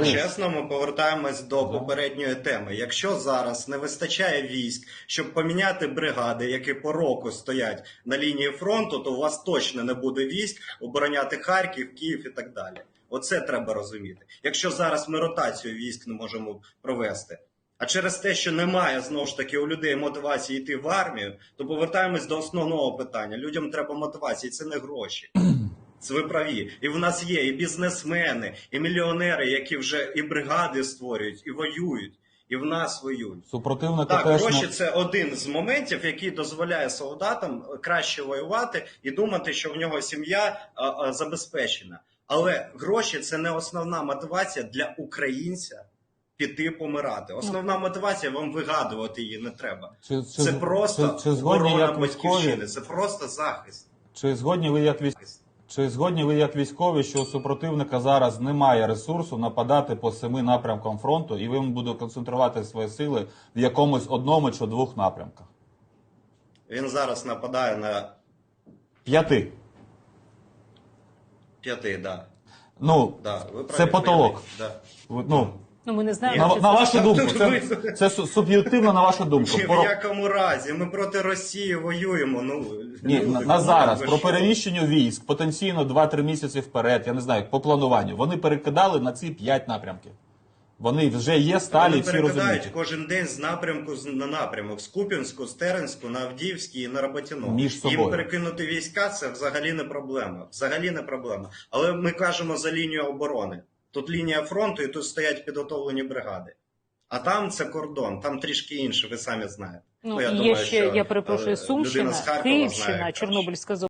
ви- чесно, ми повертаємось до попередньої теми. Якщо зараз не вистачає військ, щоб поміняти бригади, які по року стоять на лінії фронту, то у вас точно не буде військ обороняти Харків, Київ і так далі. Оце треба розуміти. Якщо зараз ми ротацію військ не можемо провести. А через те, що немає знову ж таки у людей мотивації йти в армію, то повертаємось до основного питання. Людям треба мотивація, це не гроші. Це ви праві. І в нас є і бізнесмени, і мільйонери, які вже і бригади створюють, і воюють, і в нас воюють. Супротивника Так, теж гроші це один з моментів, який дозволяє солдатам краще воювати і думати, що в нього сім'я а, а, забезпечена. Але гроші це не основна мотивація для українця піти помирати. Основна мотивація вам вигадувати її не треба. Чи, чи, Це просто чи, чи згодні як військові, батьківщини, це просто захист. чи згодні ви як військові? Чи згодні ви як військові, що у супротивника зараз немає ресурсу нападати по семи напрямкам фронту, і він буде концентрувати свої сили в якомусь одному чи двох напрямках? Він зараз нападає на П'яти. п'яти, да. Ну, Да, ви праві, це потолок. Да. Ну, Ну, ми не знаємо. на, чи на це- вашу думку, це, це су- суб'єктивно на вашу думку. Ні, в Про- якому разі? Ми проти Росії воюємо. Ну, Ні, люди, на, ну, на зараз ви про що? переміщення військ потенційно 2-3 місяці вперед, я не знаю, по плануванню. Вони перекидали на ці 5 напрямків. Вони вже є сталі, Вони всі перекидають розуміють. кожен день з напрямку з- на напрямок з Куп'янську, з Теренську, на Авдіївський і на Роботіно. Між собою. Їм перекинути війська це взагалі не проблема. Взагалі не проблема. Але ми кажемо за лінію оборони. Тут лінія фронту, і тут стоять підготовлені бригади. А там це кордон, там трішки інше, ви самі знаєте. Ну, я і є думаю, ще, що, я е, перепрошую, людина Сумщина, Київщина. Чорнобильська зона.